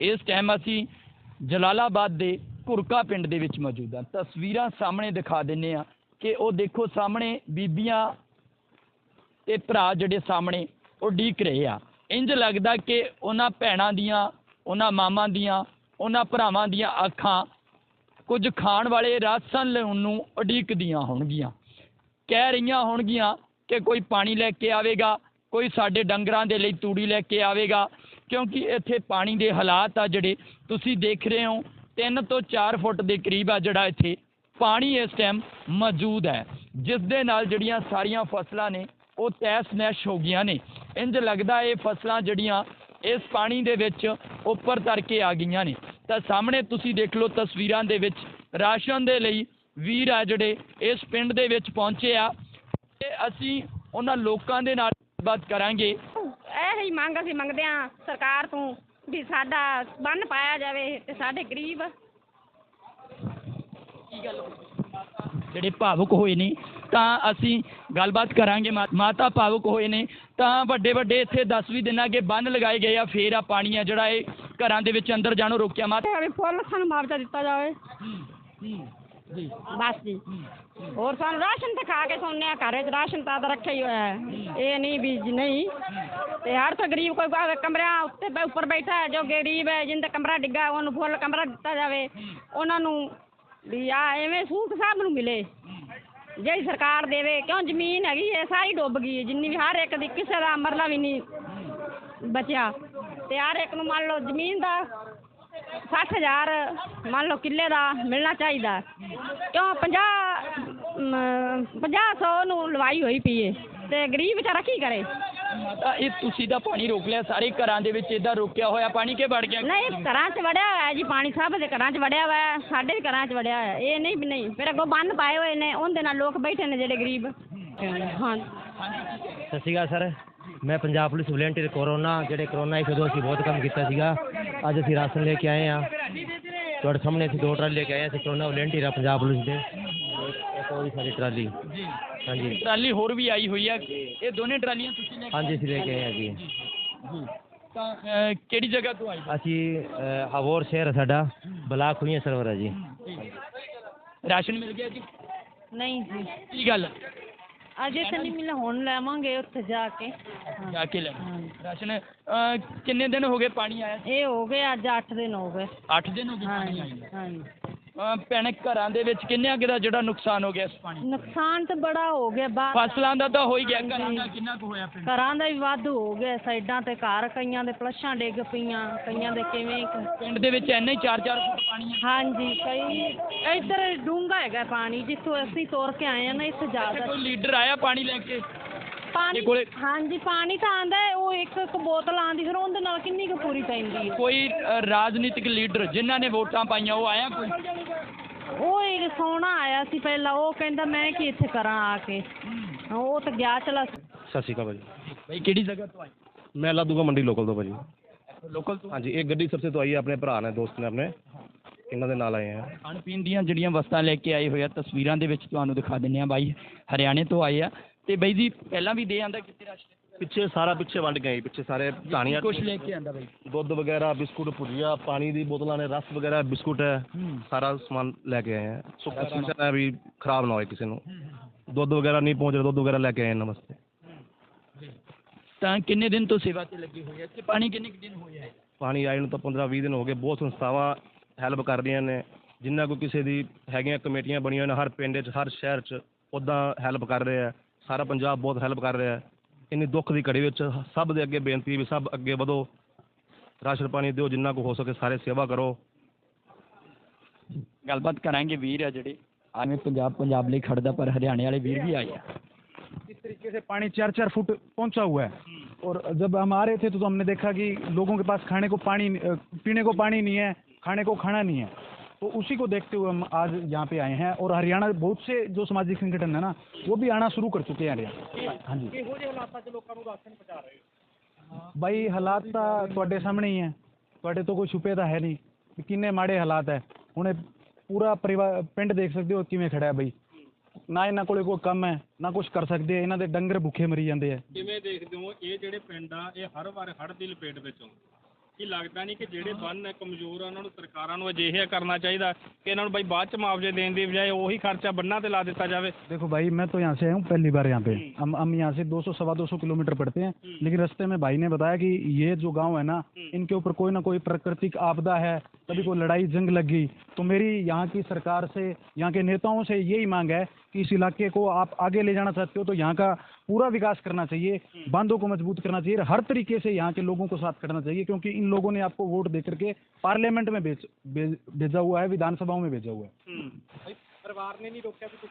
ਇਸ ਟਾਈਮ ਅਸੀਂ ਜਲਾਲਾਬਾਦ ਦੇ ਘੁਰਕਾ ਪਿੰਡ ਦੇ ਵਿੱਚ ਮੌਜੂਦ ਹਾਂ। ਤਸਵੀਰਾਂ ਸਾਹਮਣੇ ਦਿਖਾ ਦਿੰਨੇ ਆ ਕਿ ਉਹ ਦੇਖੋ ਸਾਹਮਣੇ ਬੀਬੀਆਂ ਤੇ ਭਰਾ ਜਿਹੜੇ ਸਾਹਮਣੇ ਉਹ ਡੀਕ ਰਹੇ ਆ। ਇੰਜ ਲੱਗਦਾ ਕਿ ਉਹਨਾਂ ਭੈਣਾਂ ਦੀਆਂ, ਉਹਨਾਂ ਮਾਵਾਂ ਦੀਆਂ, ਉਹਨਾਂ ਭਰਾਵਾਂ ਦੀਆਂ ਅੱਖਾਂ ਕੁਝ ਖਾਣ ਵਾਲੇ ਰਾਸ਼ਨ ਲੈਣ ਨੂੰ ਉਡੀਕਦੀਆਂ ਹੋਣਗੀਆਂ। ਕਹਿ ਰਹੀਆਂ ਹੋਣਗੀਆਂ ਕਿ ਕੋਈ ਪਾਣੀ ਲੈ ਕੇ ਆਵੇਗਾ, ਕੋਈ ਸਾਡੇ ਡੰਗਰਾਂ ਦੇ ਲਈ ਤੂੜੀ ਲੈ ਕੇ ਆਵੇਗਾ ਕਿਉਂਕਿ ਇੱਥੇ ਪਾਣੀ ਦੇ ਹਾਲਾਤ ਆ ਜਿਹੜੇ ਤੁਸੀਂ ਦੇਖ ਰਹੇ ਹੋ 3 ਤੋਂ 4 ਫੁੱਟ ਦੇ ਕਰੀਬ ਆ ਜਿਹੜਾ ਇੱਥੇ ਪਾਣੀ ਇਸ ਟਾਈਮ ਮੌਜੂਦ ਹੈ। ਜਿਸ ਦੇ ਨਾਲ ਜਿਹੜੀਆਂ ਸਾਰੀਆਂ ਫਸਲਾਂ ਨੇ, ਉਹ ਤੈਸ ਨੈਸ਼ ਹੋ ਗਈਆਂ ਨੇ। ਇੰਜ ਲੱਗਦਾ ਇਹ ਫਸਲਾਂ ਜਿਹੜੀਆਂ ਇਸ ਪਾਣੀ ਦੇ ਵਿੱਚ ਉੱਪਰ ਤਰ ਕੇ ਆ ਗਈਆਂ ਨੇ। ਤਾਂ ਸਾਹਮਣੇ ਤੁਸੀਂ ਦੇਖ ਲਓ ਤਸਵੀਰਾਂ ਦੇ ਵਿੱਚ ਰਾਸ਼ਨ ਦੇ ਲਈ ਵੀਰ ਆ ਜਿਹੜੇ ਇਸ ਪਿੰਡ ਦੇ ਵਿੱਚ ਪਹੁੰਚੇ ਆ। ਤੇ ਅਸੀਂ ਉਹਨਾਂ ਲੋਕਾਂ ਦੇ ਨਾਲ ਬਾਤ ਕਰਾਂਗੇ। ਇਹ ਹੀ ਮੰਗ ਅਸੀਂ ਮੰਗਦੇ ਹਾਂ ਸਰਕਾਰ ਤੋਂ ਵੀ ਸਾਡਾ ਬੰਨ ਪਾਇਆ ਜਾਵੇ ਤੇ ਸਾਡੇ ਗਰੀਬ ਜਿਹੜੇ ਭਾਵੁਕ ਹੋਏ ਨੇ ਤਾਂ ਅਸੀਂ ਗੱਲਬਾਤ ਕਰਾਂਗੇ ਮਾ- ਮਾਤਾ ਭਾਵੁਕ ਹੋਏ ਨੇ ਤਾਂ ਵੱਡੇ ਵੱਡੇ ਇੱਥੇ 10 ਵੀ ਦਿਨਾਂ ਕੇ ਬੰਨ ਲਗਾਏ ਗਏ ਆ ਫੇਰ ਆ ਪਾਣੀ ਆ ਜਿਹੜਾ ਇਹ ਘਰਾਂ ਦੇ ਵਿੱਚ ਅੰਦਰ ਜਾਣੋਂ ਰੋਕਿਆ ਮਾਤਾ ਵੀ ਫੁੱਲ ਸਾਨੂੰ ਮੁਆਵਜ਼ਾ ਦਿੱਤਾ ਜਾਵੇ। ਜੀ। ਬਸ ਜੀ। ਹੋਰ ਸਾਨੂੰ ਰਾਸ਼ਨ ਤੇ ਖਾ ਕੇ ਸੌਂਦੇ ਆ ਘਰੇ ਚ ਰਾਸ਼ਨ ਤਾਂ ਤਾਂ ਰੱਖਿਆ ਹੀ ਹੋਇਆ ਹੈ। ਇਹ ਨਹੀਂ ਵੀ ਜੀ ਨਹੀਂ। ਤੇ ਹਰ ਕੋਈ ਗਰੀਬ ਕੋਈ ਭਾਵੇਂ ਕਮਰਿਆਂ ਉੱਤੇ ਬੈ- ਉੱਪਰ ਬੈਠਾ ਹੈ, ਜੋ ਗਰੀਬ ਹੈ, ਜਿੰਦਾ ਕਮਰਾ ਡਿੱਗਾ, ਉਹਨੂੰ ਫੁੱਲ ਕਮਰਾ ਦਿੱਤਾ ਜਾਵੇ, ਉਹਨਾਂ ਨੂੰ ਵੀ ਆ ਐਵੇਂ ਸਹੂਲਤ ਸਭ ਨੂੰ ਮਿਲੇ। ਜਿਹੜੀ ਸਰਕਾਰ ਦੇਵੇ, ਕਿਉਂ ਜ਼ਮੀਨ ਹੈਗੀ ਹੈ ਸਾਰੀ ਡੁੱਬ ਗਈ ਹੈ ਜਿੰਨੀ ਵੀ ਹਰ ਇੱਕ ਦੀ, ਕਿਸੇ ਦਾ ਮਰਲਾ ਵੀ ਨਹੀਂ ਬਚਿਆ। ਤੇ ਹਰ ਇੱਕ ਨੂੰ ਮੰਨ ਲਓ ਜ਼ਮੀਨ ਦਾ 60000 ਮੰਨ ਲਓ ਕਿੱਲੇ ਦਾ ਮਿਲਣਾ ਚਾਹੀਦਾ। ਕਿਉਂ 50 50 ਸੌ ਨੂੰ ਲਵਾਈ ਹੋਈ ਪਈ ਏ, ਤੇ ਗਰੀਬ ਵਿਚਾਰਾ ਕੀ ਕਰੇ? ਮਾਤਾ ਇਹ ਤੁਸੀਂ ਤਾਂ ਪਾਣੀ ਰੋਕ ਲਿਆ ਸਾਰੇ ਘਰਾਂ ਦੇ ਵਿੱਚ ਇਦਾਂ ਰੋਕਿਆ ਹੋਇਆ ਪਾਣੀ ਕਿ ਵੜ ਗਿਆ? ਨਹੀਂ ਘਰਾਂ 'ਚ ਵੜਿਆ ਹੋਇਆ ਜੀ ਪਾਣੀ ਸਭ ਦੇ ਘਰਾਂ 'ਚ ਵੜਿਆ ਹੋਇਆ ਸਾਡੇ ਵੀ ਘਰਾਂ 'ਚ ਵੜਿਆ ਹੋਇਆ। ਇਹ ਨਹੀਂ ਵੀ ਨਹੀਂ ਫਿਰ ਅੱਗੋਂ ਬੰਨ ਪਾਏ ਹੋਏ ਨੇ ਉਹਦੇ ਨਾਲ ਲੋਕ ਬੈਠੇ ਨੇ ਜਿਹੜੇ ਗਰੀਬ। ਹਾਂ। ਸਤਿ ਸ਼੍ਰੀ ਅਕਾਲ ਸਰ ਮੈਂ ਪੰਜਾਬ ਪੁਲਿਸ ਵਲੰਟੀਅਰ ਕੋਰੋਨਾ ਜਿਹੜੇ ਕੋਰੋਨਾ ਇੱਕ ਦੋ ਅਸੀਂ ਬਹੁਤ ਕੰਮ ਕੀਤਾ ਸੀਗਾ। ਅੱਜ ਅਸੀਂ ਰਾਸ਼ਨ ਲੈ ਕੇ ਆਏ ਆ ਤੁਹਾਡੇ ਸਾਹਮਣੇ ਅਸੀਂ ਦੋ ਟਰਾਲੀ ਲੈ ਕੇ ਆਏ ਹਾਂ ਅਸੀਂ ਕੋਰੋਨਾ ਵਲੰਟੀਅਰ ਆ ਪੰਜਾਬ ਪੁਲਿਸ ਦੇ। ਉਹਦੀ ਸਾਡੀ ਟਰਾਲੀ। ਜੀ। ਹਾਂਜੀ। ਟਰਾਲੀ ਹੋਰ ਵੀ ਆਈ ਹੋਈ ਆ। ਇਹ ਦੋਨੇ ਟਰਾਲੀਆਂ ਤੁਸੀਂ ਲੈ ਕੇ ਹਾਂਜੀ ਅਸੀਂ ਲੈ ਕੇ ਆਏ ਹਾਂ ਜੀ। ਜੀ ਤਾਂ ਅਹ, ਕਿਹੜੀ ਜਗ੍ਹਾ ਤੋਂ ਆਈ ਅਸੀਂ ਅਹ, ਅਬੋਹਰ ਸ਼ਹਿਰ ਹੈ ਸਾਡਾ। ਬਲਾਕ ਖੁਈਆਂ ਸਰਵਰ ਹੈ ਜੀ। ਰਾਸ਼ਨ ਮਿਲ ਗਿਆ ਜੀ? ਨਹੀਂ ਜੀ। ਕੀ ਗੱਲ? ਅਜੇ ਤਾਂ ਨਹੀਂ ਮਿਲਿਆ ਹੁਣ ਲੈਵਾਂਗੇ ਉੱਥੇ ਜਾ ਕੇ। ਜਾ ਕੇ ਲੈ ਰਾਸ਼ਨ ਅਹ, ਕਿੰਨੇ ਦਿਨ ਹੋ ਗਏ ਪਾਣੀ ਆਇਆ? ਇਹ ਹੋ ਗਏ ਅੱਜ 8 ਦਿਨ ਹੋ ਗਏ। 8 ਦਿਨ ਹੋ ਗਏ ਪਾਣੀ ਆਇਆ। ਹਾਂਜੀ। ਹਾਂਜੀ ਅਹ, ਭੈਣੇ ਘਰਾਂ ਦੇ ਵਿੱਚ ਕਿੰਨਿਆਂ ਕੁ ਦਾ ਜਿਹੜਾ ਨੁਕਸਾਨ ਹੋ ਗਿਆ ਇਸ ਪਾਣੀ ਨੁਕਸਾਨ ਤਾਂ ਬੜਾ ਹੋ ਗਿਆ ਬਾਹਰ ਫਸਲਾਂ ਦਾ ਤਾਂ ਹੋ ਹੀ ਗਿਆ ਘਰਾਂ ਦਾ ਕਿੰਨਾ ਕੁ ਹੋਇਆ ਪਿੰਡ? ਘਰਾਂ ਦਾ ਵੀ ਵਾਧੂ ਹੋ ਗਿਆ ਸਾਈਡਾਂ ਤੇ ਘਰ ਕਈਆਂ ਦੇ ਪਲੱਛਾਂ ਡਿੱਗ ਪਈਆਂ ਕਈਆਂ ਦੇ ਕਿਵੇਂ ਕ- ਪਿੰਡ ਦੇ ਵਿੱਚ ਇੰਨਾ ਹੀ 4-4 ਫੁੱਟ ਪਾਣੀ ਹੈ ਹਾਂਜੀ ਕਈ ਇੱਧਰ ਡੂੰਘਾ ਹੈਗਾ ਪਾਣੀ ਜਿੱਥੋਂ ਅਸੀਂ ਤੋਰ ਕੇ ਆਏ ਆ ਨਾ ਇੱਥੇ ਇੱਥੇ ਜ਼ਿਆਦਾ ਕੋਈ ਲੀਡਰ ਆਇਆ ਪਾਣੀ ਲੈ ਕੇ? ਪਾਣੀ ਕੋਲੇ- ਹਾਂਜੀ ਪਾਣੀ ਤਾਂ ਆਂਦਾ ਉਹ ਇੱਕ ਇੱਕ ਬੋਤਲ ਆਂਦੀ ਫਿਰ ਉਹਦੇ ਨਾਲ ਕਿੰਨੀ ਕੁ ਪੂਰੀ ਪੈਂਦੀ ਹੈ? ਕੋਈ ਰਾਜਨੀਤਿਕ ਲੀਡਰ ਜਿਨ੍ਹਾਂ ਨੇ ਵੋਟਾਂ ਪਾਈਆਂ ਉਹ ਆਇਆ ਕੋਈ? ਉਹ ਇੱਕ ਸੋਹਣਾ ਆਇਆ ਸੀ ਪਹਿਲਾਂ ਉਹ ਕਹਿੰਦਾ ਮੈਂ ਕੀ ਇੱਥੇ ਕਰਾਂ ਆ ਕੇ। ਉਹ ਤਾਂ ਗਿਆ ਚਲਾ ਸਤਿ ਸ਼੍ਰੀ ਅਕਾਲ ਭਾਜੀ। ਭਾਈ ਕਿਹੜੀ ਜਗ੍ਹਾ ਤੋਂ ਆਏ? ਮੈਂ ਲਾਦੂਗਾ ਮੰਡੀ ਲੋਕਲ ਤੋਂ ਭਾਜੀ। ਲੋਕਲ ਤੋਂ? ਹਾਂਜੀ ਇਹ ਗੱਡੀ ਸਰਸੇ ਤੋਂ ਆਈ ਹੈ ਆਪਣੇ ਭਰਾ ਨੇ ਦੋਸਤ ਨੇ ਆਪਣੇ। ਇਹਨਾਂ ਦੇ ਨਾਲ ਆਏ ਆ ਖਾਣ ਪੀਣ ਦੀਆਂ ਜਿਹੜੀਆਂ ਵਸਤਾਂ ਲੈ ਕੇ ਆਏ ਹੋਏ ਆ ਤਸਵੀਰਾਂ ਦੇ ਵਿੱਚ ਤੁਹਾਨੂੰ ਦਿਖਾ ਦਿੰਨੇ ਆ ਬਾਈ ਹਰਿਆਣੇ ਤੋਂ ਆਏ ਆ। ਤੇ ਬਾਈ ਜੀ ਪਹਿਲਾਂ ਵੀ ਦੇ ਆਂਦਾ ਕਿਤੇ ਰਾਸ਼ਨ ਪਿੱਛੇ ਸਾਰਾ ਪਿੱਛੇ ਵੰਡ ਗਏ ਪਿੱਛੇ ਸਾਰੇ ਧਾਨੀਆਂ ਕੁਝ ਲੈ ਕੇ ਆਂਦਾ ਬਾਈ। ਦੁੱਧ ਵਗੈਰਾ ਬਿਸਕੁਟ ਭੁਜੀਆ ਪਾਣੀ ਦੀ ਬੋਤਲਾਂ ਨੇ ਰਸ ਵਗੈਰਾ ਬਿਸਕੁਟ ਹੈ ਸਾਰਾ ਸਮਾਨ ਲੈ ਕੇ ਆਏ ਆ। ਸੁੱਕਾ ਸਮਾਨ ਹੈ ਵੀ ਖਰਾਬ ਨਾ ਹੋਏ ਕਿਸੇ ਨੂੰ। ਦੁੱਧ ਵਗੈਰਾ ਨਹੀਂ ਪਹੁੰਚ ਰਿਹਾ ਦੁੱਧ ਵਗੈਰਾ ਲੈ ਕੇ ਆਏ ਇਹਨਾਂ ਵਾਸਤੇ ਤਾਂ ਕਿੰਨੇ ਦਿਨ ਤੋਂ ਸੇਵਾ ਤੇ ਲੱਗੇ ਹੋਏ ਆ ਤੇ ਪਾਣੀ ਕਿੰਨੇ ਕੁ ਦਿਨ ਹੋਏ ਆ? ਪਾਣੀ ਆਏ ਨੂੰ ਤਾਂ 15 20 ਦਿਨ ਹੋ ਗਏ ਬਹੁਤ ਸੰਸਥਾਵਾਂ ਹੈਲਪ ਕਰ ਰਹੀਆਂ ਨੇ। ਜਿੰਨਾ ਕੋਈ ਕਿਸੇ ਦੀ ਹੈਗੀਆਂ ਕਮੇਟੀਆਂ ਬਣੀਆਂ ਨੇ ਹਰ ਪਿੰਡ 'ਚ ਹਰ ਸ਼ਹਿਰ 'ਚ ਉੱਦਾਂ ਹੈਲਪ ਕਰ ਰਿਹਾ ਹੈ ਸਾਰਾ ਪੰਜਾਬ ਬਹੁਤ ਹੈਲਪ ਕਰ ਰਿਹਾ। ਹੈ ਇੰਨੀ ਦੁੱਖ ਦੀ ਘੜੀ ਵਿੱਚ ਸਭ ਦੇ ਅੱਗੇ ਬੇਨਤੀ ਵੀ ਸਭ ਅੱਗੇ ਵਧੋ ਰਾਸ਼ਨ ਪਾਣੀ ਦਿਓ ਜਿੰਨਾ ਕੁ ਹੋ ਸਕੇ ਸਾਰੇ ਸੇਵਾ ਕਰੋ ਗੱਲਬਾਤ ਕਰਾਂਗੇ ਵੀਰ ਆ ਜਿਹੜੇ ਆਵੇਂ ਪੰਜਾਬ ਪੰਜਾਬ ਲਈ ਖੜਦਾ ਪਰ ਹਰਿਆਣੇ ਵਾਲੇ ਵੀਰ ਵੀ ਆਏ ਆ इस तरीके से पानी चार चार फुट पहुंचा हुआ है और जब हम आ रहे थे तो, तो हमने देखा कि लोगों के पास खाने को पानी अ, पीने को पानी नहीं है खाने को खाना नहीं है तो उसी को देखते हुए हम आज यहाँ पे आए हैं और हरियाणा बहुत से जो सामाजिक संगठन है ना वो भी आना शुरू कर चुके हैं हरियाणा हाँ जी ਬਾਈ ਹਾਲਾਤ ਤਾਂ ਤੁਹਾਡੇ ਸਾਹਮਣੇ ਹੀ ਹੈ ਤੁਹਾਡੇ ਤੋਂ ਕੋਈ ਛੁਪੇ ਤਾਂ ਹੈ ਨਹੀਂ ਕਿ ਕਿੰਨੇ ਮਾੜੇ ਹਾਲਾਤ ਹੈ ਹੁਣ ਇਹ ਪੂਰਾ ਪਰਿਵਾਰ ਪਿੰਡ ਦੇਖ ਸਕਦੇ ਹੋ ਕਿਵੇਂ ਖੜਾ ਹੈ ਬਈ ਨਾ ਇਹਨਾਂ ਕੋਲੇ ਕੋਈ ਕੰਮ ਹੈ ਨਾ ਕੁਝ ਕਰ ਸਕਦੇ ਇਹਨਾਂ ਦੇ ਡੰਗਰ ਭੁੱਖੇ ਮਰੀ ਜਾਂਦੇ ਆ ਕਿਵੇਂ ਦੇਖਦੇ ਹੋ ਇਹ ਜਿਹੜੇ ਪਿੰਡ ਆ ਇਹ ਹਰ ਵਾਰ ਹੜ੍ਹ ਦੀ ਲਪੇਟ ਵਿੱਚ ਆਉਂਦੇ ਕੀ ਲੱਗਦਾ ਨਹੀਂ ਕਿ ਜਿਹੜੇ ਬੰਨ ਹੈ ਕਮਜ਼ੋਰ ਆ ਉਹਨਾਂ ਨੂੰ ਸਰਕਾਰਾਂ ਨੂੰ ਅਜਿਹਾ ਕਰਨਾ ਚਾਹੀਦਾ ਕਿ ਇਹਨਾਂ ਨੂੰ ਬਾਈ ਬਾਅਦ ਚ ਮੁਆਵਜ਼ੇ ਦੇਣ ਦੀ ਬਜਾਏ ਉਹੀ ਖਰਚਾ ਬੰਨਾਂ ਤੇ ਲਾ ਦਿੱਤਾ ਜਾਵੇ देखो भाई मैं तो यहाँ से आया हूँ पहली बार यहाँ पे हम हम यहाँ से 200 सवा दो सौ किलोमीटर पड़ते हैं लेकिन रास्ते में भाई ने बताया कि ये जो गांव है ना इनके ऊपर कोई ना कोई प्राकृतिक आपदा है कभी कोई लड़ाई जंग लग गई तो मेरी यहाँ की सरकार से यहाँ के नेताओं से यही मांग है कि इस इलाके को आप आगे ले जाना चाहते हो तो यहाँ का पूरा विकास करना चाहिए हम्म। बांधों को मज़बूत करना चाहिए हर तरीके से यहाँ के लोगों को साथ करना चाहिए क्योंकि इन लोगों ने आपको वोट दे करके पार्लियामेंट में भेज भेजा हुआ है विधानसभाओं में भेजा हुआ है। हम्म। परिवार ने नहीं रोका कुछ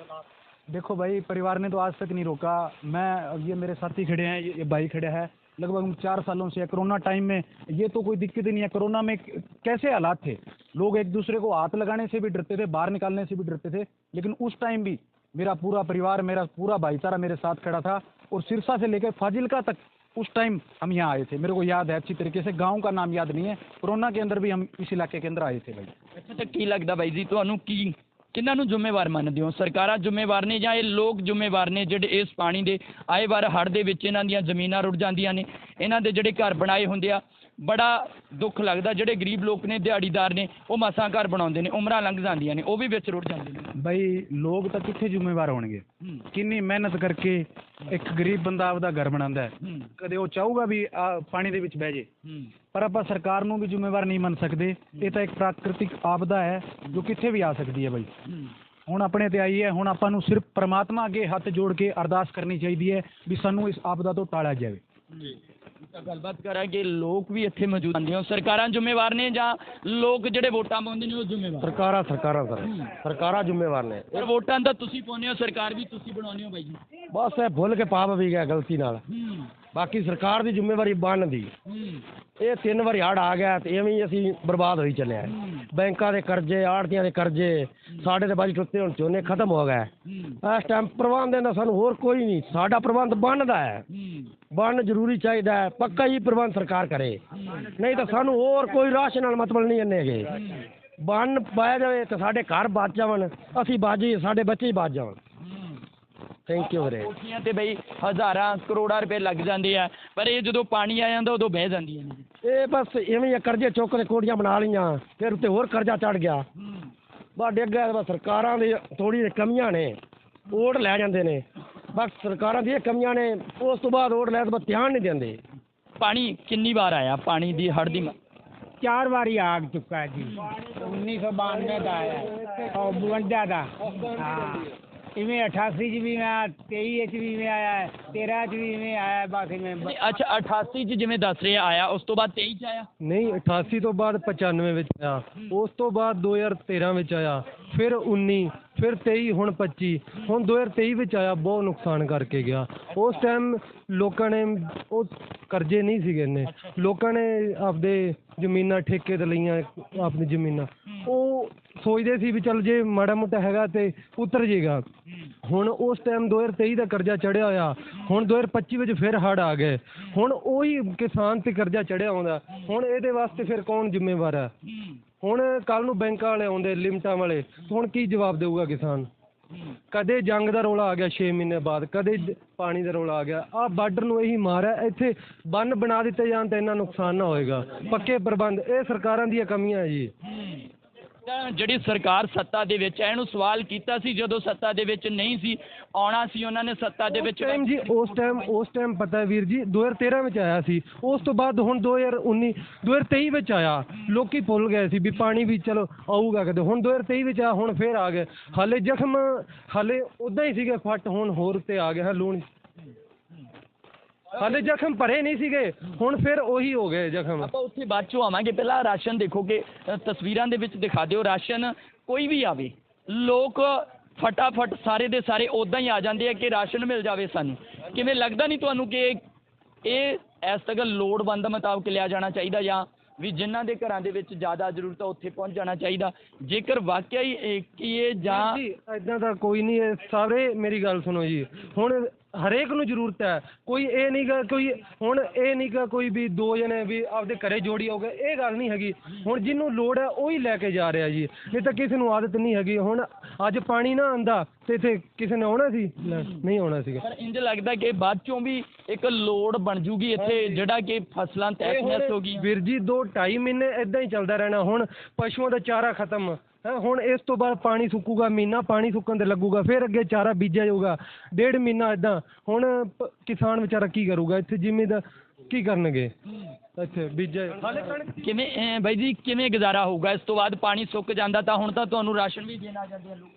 हालात देखो भाई परिवार ने तो आज तक नहीं रोका। मैं ये मेरे साथी खड़े हैं ये भाई खड़े हैं। लगभग चार सालों से कोरोना टाइम में ये तो कोई दिक्कत ही नहीं है। कोरोना में कैसे हालात थे? लोग एक दूसरे को हाथ लगाने से भी डरते थे बाहर निकालने से भी डरते थे। लेकिन उस टाइम भी मेरा पूरा परिवार, मेरा पूरा भाईचारा मेरे साथ खड़ा था और सिरसा से लेकर फाजिलका तक उस टाइम हम यहाँ आए थे। मेरे को याद है अच्छी तरीके से, गाँव का नाम याद नहीं है, कोरोना के अंदर भी हम इस इलाके के अंदर आए थे भाई। अच्छा तो की लगता भाई जी तो की? ਕਿੰਨਾਂ ਨੂੰ ਜ਼ਿੰਮੇਵਾਰ ਮੰਨਦੇ ਹੋ? ਸਰਕਾਰਾਂ ਜ਼ਿੰਮੇਵਾਰ ਨੇ ਜਾਂ ਇਹ ਲੋਕ ਜ਼ਿੰਮੇਵਾਰ ਨੇ ਜਿਹੜੇ ਇਸ ਪਾਣੀ ਦੇ ਆਏ ਵਾਰ ਹੜ੍ਹ ਦੇ ਵਿੱਚ ਇਹਨਾਂ ਦੀਆਂ ਜ਼ਮੀਨਾਂ ਰੁੜ ਜਾਂਦੀਆਂ ਨੇ ਇਹਨਾਂ ਦੇ ਜਿਹੜੇ ਘਰ ਬਣਾਏ ਹੁੰਦੇ ਆ ਬੜਾ ਦੁੱਖ ਲੱਗਦਾ ਜਿਹੜੇ ਗਰੀਬ ਲੋਕ ਨੇ ਦਿਹਾੜੀਦਾਰ ਨੇ ਉਹ ਮਾਸਾਂ ਘਰ ਬਣਾਉਂਦੇ ਨੇ ਉਮਰਾਂ ਲੰਘ ਜਾਂਦੀਆਂ ਨੇ ਉਹ ਵੀ ਵਿੱਚ ਰੁੜ ਜਾਂਦੇ ਨੇ। ਬਈ ਲੋਕ ਤਾਂ ਕਿੱਥੇ ਜ਼ਿੰਮੇਵਾਰ ਹੋਣਗੇ? ਕਿੰਨੀ ਮਿਹਨਤ ਕਰਕੇ ਇੱਕ ਗਰੀਬ ਬੰਦਾ ਆਪਦਾ ਘਰ ਬਣਾਉਂਦਾ ਹੈ। ਕਦੇ ਉਹ ਚਾਹੂਗਾ ਵੀ ਆ ਪਾਣੀ ਦੇ ਵਿੱਚ ਬਹਿ ਜੇ। ਪਰ ਆਪਾਂ ਸਰਕਾਰ ਨੂੰ ਵੀ ਜ਼ਿੰਮੇਵਾਰ ਨਹੀਂ ਮੰਨ ਸਕਦੇ। ਇਹ ਤਾਂ ਇੱਕ ਪ੍ਰਾਕ੍ਰਿਤਿਕ ਆਪਦਾ ਹੈ ਜੋ ਕਿੱਥੇ ਵੀ ਆ ਸਕਦੀ ਹੈ ਬਾਈ। ਹੁਣ ਆਪਣੇ ਤੇ ਆਈ ਹੈ ਹੁਣ ਆਪਾਂ ਨੂੰ ਸਿਰਫ ਪ੍ਰਮਾਤਮਾ ਅੱਗੇ ਹੱਥ ਜੋੜ ਕੇ ਅਰਦਾਸ ਕਰਨੀ ਚਾਹੀਦੀ ਹੈ ਵੀ ਸਾਨੂੰ ਇਸ ਆਪਦਾ ਤੋਂ ਟਾਲਿਆ ਜਾਵੇ। ਤਾਂ ਗੱਲਬਾਤ ਕਰਾਂਗੇ ਲੋਕ ਵੀ ਇੱਥੇ ਮੌਜੂਦ ਹੁੰਦੇ ਹੋ ਸਰਕਾਰਾਂ ਜ਼ਿੰਮੇਵਾਰ ਨੇ ਜਾਂ ਲੋਕ ਜਿਹੜੇ ਵੋਟਾਂ ਪਾਉਂਦੇ ਨੇ ਉਹ ਜ਼ਿੰਮੇਵਾਰ ਸਰਕਾਰਾਂ ਸਰਕਾਰਾਂ ਸਰ। ਸਰਕਾਰਾਂ ਜ਼ਿੰਮੇਵਾਰ ਨੇ। ਪਰ ਵੋਟਾਂ ਤਾਂ ਤੁਸੀਂ ਪਾਉਂਦੇ ਹੋ ਸਰਕਾਰ ਵੀ ਤੁਸੀਂ ਬਣਾਉਂਦੇ ਹੋ ਬਾਈ ਜੀ? ਬਸ ਇਹ ਭੁੱਲ ਕੇ ਪਾਪ ਵੀ ਗਿਆ ਗਲਤੀ ਨਾਲ। ਬਾਕੀ ਸਰਕਾਰ ਦੀ ਜ਼ਿੰਮੇਵਾਰੀ ਬਣਨ ਦੀ। ਹੂੰ। ਇਹ ਤਿੰਨ ਵਾਰੀ ਹੜ ਆ ਗਿਆ ਤੇ ਐਵੇਂ ਹੀ ਅਸੀਂ ਬਰਬਾਦ ਹੋਈ ਚੱਲੇ ਆ। ਬੈਂਕਾਂ ਦੇ ਕਰਜ਼ੇ, ਆੜਤੀਆਂ ਦੇ ਕਰਜ਼ੇ, ਸਾਡੇ ਤੇ ਬਜਟ ਉੱਤੇ ਹੁਣ, ਝੋਨੇ ਖਤਮ ਹੋ ਗਏ। ਇਸ ਟਾਈਮ ਪ੍ਰਬੰਧ ਦਾ ਸਾਨੂੰ ਹੋਰ ਕੋਈ ਨਹੀਂ, ਸਾਡਾ ਪ੍ਰਬੰਧ ਬਣਦਾ ਹੈ। ਬਣਨ ਜ਼ਰੂਰੀ ਚਾਹੀਦਾ ਹੈ, ਪੱਕਾ ਹੀ ਪ੍ਰਬੰਧ ਸਰਕਾਰ ਕਰੇ। ਨਹੀਂ ਤਾਂ ਸਾਨੂੰ ਹੋਰ ਕੋਈ ਰਾਸ਼ਨ ਨਾਲ ਮਤਲਬ ਨਹੀਂ ਇੰਨੇ ਹੈਗੇ। ਬੰਨ ਪਾਇਆ ਜਾਵੇ ਤਾਂ ਸਾਡੇ ਘਰ ਬਚ ਜਾਵਣ, ਅਸੀਂ ਬਾਜੀ, ਸਾਡੇ ਬੱਚੇ ਹੀ ਬਚ ਜਾਵਣ। ਥੈਂਕ ਯੂ ਵੀਰੇ ਕੋਠੀਆਂ ਤੇ ਬਈ ਹਜ਼ਾਰਾਂ ਕਰੋੜਾਂ ਰੁਪਏ ਲੱਗ ਜਾਂਦੇ ਆ ਪਰ ਇਹ ਜਦੋਂ ਪਾਣੀ ਆ ਜਾਂਦਾ ਉਦੋਂ ਬਹਿ ਜਾਂਦੀਆਂ ਨੇ ਜੀ। ਇਹ ਬਸ ਐਵੇਂ ਹੀ ਕਰਜ਼ੇ ਚੁੱਕ ਕੇ ਕੋੜੀਆਂ ਬਣਾ ਲਈਆਂ ਫਿਰ ਉੱਤੇ ਹੋਰ ਕਰਜ਼ਾ ਚੜ ਗਿਆ। ਬਾ ਡਿੱਗ ਗਿਆ ਬਸ ਸਰਕਾਰਾਂ ਦੀ ਥੋੜੀ ਕਮੀਆਂ ਨੇ ਓੜ ਲੈ ਜਾਂਦੇ ਨੇ। ਬਸ ਸਰਕਾਰਾਂ ਦੀਆਂ ਕਮੀਆਂ ਨੇ ਉਸ ਤੋਂ ਬਾਅਦ ਓੜ ਲੈ ਤਾਂ ਬਸ ਧਿਆਨ ਨਹੀਂ ਦਿੰਦੇ। ਪਾਣੀ ਕਿੰਨੀ ਵਾਰ ਆਇਆ? ਪਾਣੀ ਦੀ ਹੜ੍ਹ ਦੀ ਚਾਰ ਵਾਰੀ ਆ ਚੁੱਕਾ ਹੈ ਜੀ 1992 ਦਾ ਆਇਆ। ਔਰ 52 ਦਾ। ਹਾਂ। ਇਵੇਂ 88 ਚ ਵੀ ਆਇਆ 23 ਚ ਵੀ ਇਵੇਂ ਆਇਆ ਹੈ, 13 ਚ ਵੀ ਇਵੇਂ ਆਇਆ ਹੈ, ਮੈਂ ਨਹੀਂ, ਅੱਛਾ 88 ਚ ਜਿਵੇਂ ਦੱਸ ਰਹੇ ਆ, ਆਇਆ ਉਸ ਤੋਂ ਬਾਅਦ 23 ਚ ਆਇਆ? ਨਹੀਂ 88 ਤੋਂ ਬਾਅਦ 95 ਵਿੱਚ ਆਇਆ। ਉਸ ਤੋਂ ਬਾਅਦ 2013 ਵਿੱਚ ਆਇਆ ਫਿਰ 19 ਫਿਰ 23 ਹੁਣ 25 ਹੁਣ 2023 ਵਿੱਚ ਆਇਆ ਬਹੁਤ ਨੁਕਸਾਨ ਕਰਕੇ ਗਿਆ। ਉਸ ਟਾਈਮ ਲੋਕਾਂ ਨੇ ਉਹ ਕਰਜ਼ੇ ਨਹੀਂ ਸੀਗੇ ਇੰਨੇ। ਲੋਕਾਂ ਨੇ ਆਪਦੇ ਜ਼ਮੀਨਾਂ ਠੇਕੇ ਤੇ ਲਈਆਂ ਆਪਣੀ ਜ਼ਮੀਨਾਂ। ਉਹ ਸੋਚਦੇ ਸੀ ਵੀ ਚੱਲ ਜੇ ਮਾੜਾ ਮੋਟਾ ਹੈਗਾ ਤੇ ਉਤਰ ਜੇਗਾ। ਹੁਣ ਉਸ ਟਾਈਮ 2023 ਦਾ ਕਰਜ਼ਾ ਚੜਿਆ ਹੋਇਆ। ਹੁਣ 2025 ਵਿੱਚ ਫਿਰ ਹੜ ਆ ਗਏ। ਹੁਣ ਉਹੀ ਕਿਸਾਨ ਤੇ ਕਰਜ਼ਾ ਚੜਿਆ ਆਉਂਦਾ। ਹੁਣ ਇਹਦੇ ਵਾਸਤੇ ਫਿਰ ਕੌਣ ਜ਼ਿੰਮੇਵਾਰ ਹੈ? ਹੁਣ ਕੱਲ ਨੂੰ ਬੈਂਕਾਂ ਵਾਲੇ ਆਉਂਦੇ ਲਿਮਟਾਂ ਵਾਲੇ। ਹੁਣ ਕੀ ਜਵਾਬ ਦੇਊਗਾ ਕਿਸਾਨ? ਕਦੇ ਜੰਗ ਦਾ ਰੋਲਾ ਆ ਗਿਆ 6 ਮਹੀਨੇ ਬਾਅਦ, ਕਦੇ ਜ- ਪਾਣੀ ਦਾ ਰੋਲਾ ਆ ਗਿਆ। ਆ ਬਾਰਡਰ ਨੂੰ ਇਹੀ ਮਾਰ ਹੈ, ਇੱਥੇ ਬੰਨ ਬਣਾ ਦਿੱਤੇ ਜਾਣ ਤਾਂ ਇੰਨਾ ਨੁਕਸਾਨ ਨਾ ਹੋਏਗਾ। ਪੱਕੇ ਪ੍ਰਬੰਧ, ਇਹ ਸਰਕਾਰਾਂ ਦੀਆਂ ਕਮੀਆਂ ਹੈ ਜੀ। ਜਿਹੜੀ ਸਰਕਾਰ ਸੱਤਾ ਦੇ ਵਿੱਚ ਹੈ ਇਹਨੂੰ ਸਵਾਲ ਕੀਤਾ ਸੀ ਜਦੋਂ ਸੱਤਾ ਦੇ ਵਿੱਚ ਨਹੀਂ ਸੀ ਆਉਣਾ ਸੀ ਉਹਨਾਂ ਨੇ ਸੱਤਾ ਦੇ ਵਿੱਚ ਟਾਈਮ ਜੀ ਉਸ ਟਾਈਮ ਉਸ ਟਾਈਮ ਪਤਾ ਵੀਰ ਜੀ 2013 ਵਿੱਚ ਆਇਆ ਸੀ ਉਸ ਤੋਂ ਬਾਅਦ ਹੁਣ 2019 2023 ਵਿੱਚ ਆਇਆ ਲੋਕੀ ਭੁੱਲ ਗਏ ਸੀ ਵੀ ਪਾਣੀ ਵੀ ਚਲੋ ਆਊਗਾ ਕਦੇ ਹੁਣ 2023 ਵਿੱਚ ਆ ਹੁਣ ਫੇਰ ਆ ਗਏ ਹਾਲੇ ਜ਼ਖਮ ਹਾਲੇ ਉਦਾਂ ਹੀ ਸੀਗੇ ਫੱਟ ਹੁਣ ਹੋਰ ਤੇ ਆ ਗਏ ਹੈ ਲੂਣ ਹਾਲੇ ਜ਼ਖਮ ਭਰੇ ਨਹੀਂ ਸੀਗੇ। ਹੁਣ ਫਿਰ ਉਹੀ ਹੋ ਗਏ ਜ਼ਖਮ। ਆਪਾਂ ਉੱਥੇ ਬਾਅਦ ਚੋਂ ਆਵਾਂਗੇ। ਪਹਿਲਾਂ ਰਾਸ਼ਨ ਦੇਖੋਗੇ ਅ, ਤਸਵੀਰਾਂ ਦੇ ਵਿੱਚ ਦਿਖਾ ਦਿਓ। ਰਾਸ਼ਨ ਕੋਈ ਵੀ ਆਵੇ ਲੋਕ ਫਟਾਫਟ ਸਾਰੇ ਦੇ ਸਾਰੇ ਉਦਾਂ ਹੀ ਆ ਜਾਂਦੇ ਆ ਕਿ ਰਾਸ਼ਨ ਮਿਲ ਜਾਵੇ ਸਾਨੂੰ। ਕਿਵੇਂ ਲੱਗਦਾ ਨਹੀਂ ਤੁਹਾਨੂੰ ਕਿ ਇਹ- ਇਸ ਤੱਕ ਲੋੜਵੰਦ ਮੁਤਾਬਕ ਲਿਆ ਜਾਣਾ ਚਾਹੀਦਾ ਜਾਂ ਵੀ ਜਿਨ੍ਹਾਂ ਦੇ ਘਰਾਂ ਦੇ ਵਿੱਚ ਜ਼ਿਆਦਾ ਜ਼ਰੂਰਤ ਆ ਉੱਥੇ ਪਹੁੰਚ ਜਾਣਾ ਚਾਹੀਦਾ? ਜੇਕਰ ਵਾਕਿਆ ਹੀ ਇਹ ਕੀ ਇਹ ਜਾਂ ਜੀ ਇਦਾਂ ਦਾ ਕੋਈ ਨਹੀਂ ਹੈ। ਸਾਰੇ ਮੇਰੀ ਗੱਲ ਸੁਣੋ ਜੀ। ਹੁਣ ਹਰੇਕ ਨੂੰ ਜ਼ਰੂਰਤ ਹੈ। ਕੋਈ ਇਹ ਨਹੀਂ ਗਾ ਕੋਈ ਹੁਣ ਇਹ ਨਹੀਂ ਗਾ ਕੋਈ ਵੀ ਦੋ ਜਣੇ ਵੀ ਆਪਦੇ ਘਰੇ ਜੋੜੀ ਹੋ ਗਏ ਇਹ ਗੱਲ ਨਹੀਂ ਹੈਗੀ। ਹੁਣ ਜਿਹਨੂੰ ਲੋੜ ਹੈ ਉਹ ਹੀ ਲੈ ਕੇ ਜਾ ਰਿਹਾ ਜੀ। ਨਹੀਂ ਤਾਂ ਕਿਸੇ ਨੂੰ ਆਦਤ ਨਹੀਂ ਹੈਗੀ। ਹੁਣ ਅੱਜ ਪਾਣੀ ਨਾ ਆਂਦਾ ਤੇ ਇੱਥੇ ਕਿਸੇ ਨੇ ਆਉਣਾ ਸੀ? ਲੈ, ਨਹੀਂ ਆਉਣਾ ਸੀਗਾ। ਪਰ ਇੰਜ ਲੱਗਦਾ ਕਿ ਬਾਅਦ ਚੋਂ ਵੀ ਇੱਕ ਲੋੜ ਬਣ ਜੂਗੀ ਇੱਥੇ ਜਿਹੜਾ ਕਿ ਫਸਲਾਂ ਤਹਿਸ ਨਹਿਸ ਹੋ ਗਈਆਂ ਵੀਰ ਜੀ ਦੋ ਢਾਈ ਮਹੀਨੇ ਇਦਾਂ ਹੀ ਚੱਲਦਾ ਰਹਿਣਾ। ਹੁਣ ਪਸ਼ੂਆਂ ਦਾ ਚਾਰਾ ਖਤਮ। ਹੈ ਹੁਣ ਇਸ ਤੋਂ ਬਾਅਦ ਪਾਣੀ ਸੁੱਕੂਗਾ ਮਹੀਨਾ ਪਾਣੀ ਸੁੱਕਣ ਤੇ ਲੱਗੂਗਾ ਫਿਰ ਅੱਗੇ ਚਾਰਾ ਬੀਜਿਆ ਜਾਊਗਾ ਡੇਢ ਮਹੀਨਾ ਇਦਾਂ ਹੁਣ ਪ- ਕਿਸਾਨ ਵਿਚਾਰਾ ਕੀ ਕਰੂਗਾ ਇੱਥੇ ਜ਼ਿਮੀਂਦਾਰ ਕੀ ਕਰਨਗੇ? ਇੱਥੇ ਬੀਜਿਆ ਹਾਲੇ ਕਣਕ ਕਿਵੇਂ ਅਹ ਬਾਈ ਜੀ ਕਿਵੇਂ ਗੁਜ਼ਾਰਾ ਹੋਊਗਾ? ਇਸ ਤੋਂ ਬਾਅਦ ਪਾਣੀ ਸੁੱਕ ਜਾਂਦਾ ਤਾਂ ਹੁਣ ਤਾਂ ਤੁਹਾਨੂੰ ਰਾਸ਼ਨ ਵੀ ਦੇਣਾ ਜਾਂਦੇ ਆ ਲੋਕ।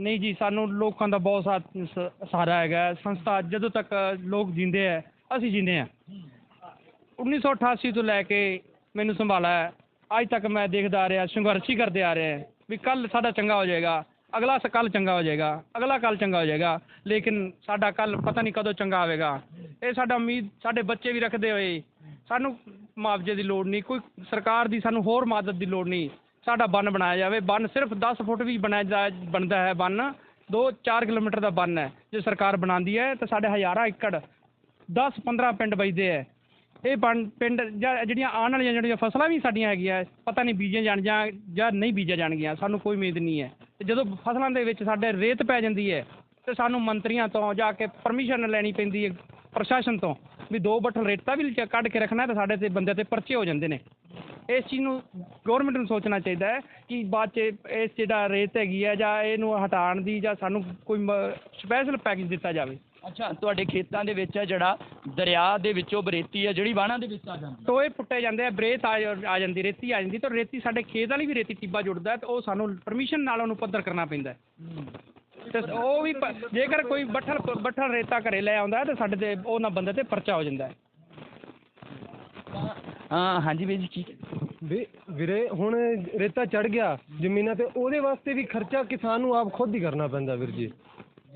ਨਹੀਂ ਜੀ ਸਾਨੂੰ ਲੋਕਾਂ ਦਾ ਬਹੁਤ ਸਾਥ ਸ- ਸਹਾਰਾ ਹੈਗਾ। ਹੈ। ਸੰਸਥਾ ਜਦੋਂ ਤੱਕ ਲੋਕ ਜਿੰਦੇ ਹੈ ਅਸੀਂ ਜਿੰਦੇ ਹਾਂ 1988 ਤੋਂ ਲੈ ਕੇ ਮੈਨੂੰ ਸੰਭਾਲਾ ਹੈ। ਅੱਜ ਤੱਕ ਮੈਂ ਦੇਖਦਾ ਆ ਰਿਹਾ ਸੰਘਰਸ਼ ਹੀ ਕਰਦੇ ਆ ਰਹੇ ਹਾਂ ਵੀ ਕੱਲ ਸਾਡਾ ਚੰਗਾ ਹੋ ਜਾਏਗਾ, ਅਗਲਾ ਕੱਲ ਚੰਗਾ ਹੋ ਜਾਏਗਾ, ਅਗਲਾ ਕੱਲ ਚੰਗਾ ਹੋ ਜਾਏਗਾ, ਲੇਕਿਨ ਸਾਡਾ ਕੱਲ ਪਤਾ ਨਹੀਂ ਕਦੋਂ ਚੰਗਾ ਆਵੇਗਾ। ਇਹ ਸਾਡਾ ਉਮੀਦ, ਸਾਡੇ ਬੱਚੇ ਵੀ ਰੱਖਦੇ ਹੋਏ, ਸਾਨੂੰ ਮੁਆਵਜ਼ੇ ਦੀ ਲੋੜ ਨਹੀਂ, ਕੋਈ ਸਰਕਾਰ ਦੀ ਸਾਨੂੰ ਹੋਰ ਮਦਦ ਦੀ ਲੋੜ ਨਹੀਂ, ਸਾਡਾ ਬੰਨ ਬਣਾਇਆ ਜਾਵੇ। ਬੰਨ ਸਿਰਫ 10 ਫੁੱਟ ਵੀ ਬਣਾਇਆ ਜਾ- ਬਣਦਾ ਹੈ ਬੰਨ 2-4 ਕਿਲੋਮੀਟਰ ਦਾ ਬੰਨ ਹੈ। ਜੇ ਸਰਕਾਰ ਬਣਾਉਂਦੀ ਹੈ, ਤਾਂ ਸਾਡੇ ਹਜ਼ਾਰਾਂ ਏਕੜ 10-15 ਪਿੰਡ ਬਚਦੇ ਹੈ। ਇਹ ਬਣ, ਪਿੰਡ ਜਾਂ ਜਿਹੜੀਆਂ ਆਉਣ ਵਾਲੀਆਂ ਜਿਹੜੀਆਂ ਫਸਲਾਂ ਵੀ ਸਾਡੀਆਂ ਹੈਗੀਆਂ, ਪਤਾ ਨਹੀਂ ਬੀਜੀਆਂ ਜਾਣ ਜਾਂ ਜਾਂ ਨਹੀਂ ਬੀਜੀਆਂ ਜਾਣਗੀਆਂ, ਸਾਨੂੰ ਕੋਈ ਉਮੀਦ ਨਹੀਂ ਹੈ। ਅਤੇ ਜਦੋਂ ਫਸਲਾਂ ਦੇ ਵਿੱਚ ਸਾਡੇ ਰੇਤ ਪੈ ਜਾਂਦੀ ਹੈ, ਤੇ ਸਾਨੂੰ ਮੰਤਰੀਆਂ ਤੋਂ ਜਾ ਕੇ ਪਰਮਿਸ਼ਨ ਲੈਣੀ ਪੈਂਦੀ ਹੈ, ਪ੍ਰਸ਼ਾਸਨ ਤੋਂ, ਵੀ ਦੋ ਬੱਠਲ ਰੇਤਾ ਵੀ ਚ- ਕੱਢ ਕੇ ਰੱਖਣਾ ਤੇ ਸਾਡੇ ਤੇ ਬੰਦੇ ਤੇ ਪਰਚੇ ਹੋ ਜਾਂਦੇ ਨੇ। ਇਸ ਚੀਜ਼ ਨੂੰ ਗਵਰਨਮੈਂਟ ਨੂੰ ਸੋਚਣਾ ਚਾਹੀਦਾ ਹੈ ਕਿ ਬਾਅਦ ਚ ਇਸ ਜਿਹੜਾ ਰੇਤ ਹੈਗੀ ਹੈ ਜਾਂ ਇਹਨੂੰ ਹਟਾਉਣ ਦੀ ਜਾਂ ਸਾਨੂੰ ਕੋਈ ਸਪੈਸ਼ਲ ਪੈਕੇਜ ਦਿੱਤਾ ਜਾਵੇ। ਅੱਛਾ ਤੁਹਾਡੇ ਖੇਤਾਂ ਦੇ ਵਿੱਚ ਆ ਜਿਹੜਾ ਦਰਿਆ ਦੇ ਵਿੱਚੋਂ ਬਰੇਤੀ ਆ ਜਿਹੜੀ ਵਾਹਣਾ ਦੇ ਵਿੱਚ ਆ ਜਾਂਦੀ ਟੋਏ ਪੁੱਟੇ ਜਾਂਦੇ ਆ ਬਰੇਤ ਆ ਆ ਜਾਂਦੀ ਰੇਤੀ ਆ ਜਾਂਦੀ ਤੇ ਰੇਤੀ ਸਾਡੇ ਖੇਤ ਵਾਲੀ ਵੀ ਰੇਤੀ ਟਿੱਬਾ ਜੁੜਦਾ ਤੇ ਉਹ ਸਾਨੂੰ ਪਰਮਿਸ਼ਨ ਨਾਲ ਉਹਨੂੰ ਪੱਧਰ ਕਰਨਾ ਪੈਂਦਾ। ਹੈ ਤੇ ਉਹ ਵੀ ਪ- ਜੇਕਰ ਕੋਈ ਬੱਠਲ ਬੱਠਲ ਰੇਤਾ ਘਰੇ ਲੈ ਆਉਂਦਾ ਤੇ ਸਾਡੇ ਤੇ ਉਹਨਾਂ ਬੰਦੇ ਤੇ ਪਰਚਾ ਹੋ ਜਾਂਦਾ। ਹੈ ਹਾਂ ਹਾਂਜੀ ਵੀਰ ਜੀ ਹੈ? ਵੀ ਵੀਰੇ ਹੁਣ ਰੇਤਾ ਚੜ ਗਿਆ ਜ਼ਮੀਨਾਂ ਤੇ ਉਹਦੇ ਵਾਸਤੇ ਵੀ ਖਰਚਾ ਕਿਸਾਨ ਨੂੰ ਆਪ ਖੁਦ ਹੀ ਕਰਨਾ ਪੈਂਦਾ ਵੀਰ ਜੀ।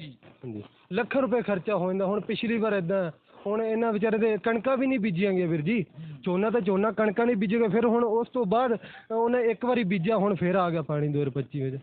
ਹਾਂਜੀ। ਲੱਖ ਰੁਪਏ ਖਰਚਾ ਹੋ ਜਾਂਦਾ। ਹੁਣ ਪਿਛਲੀ ਵਾਰ ਇਦਾਂ ਹੁਣ ਇਹਨਾਂ ਵਿਚਾਰੇ ਦੇ ਕਣਕਾਂ ਵੀ ਨਹੀਂ ਬੀਜੀਆਂ ਗਈਆਂ ਵੀਰ ਜੀ। ਝੋਨਾ ਤਾਂ ਝੋਨਾ, ਕਣਕਾਂ ਨਹੀਂ ਬੀਜੇਗਾ। ਫਿਰ ਹੁਣ ਉਸ ਤੋਂ ਬਾਅਦ ਉਹਨੇ ਇੱਕ ਵਾਰੀ ਬੀਜਿਆ, ਹੁਣ ਫਿਰ ਆ ਗਿਆ ਪਾਣੀ 2025 ਵਿੱਚ।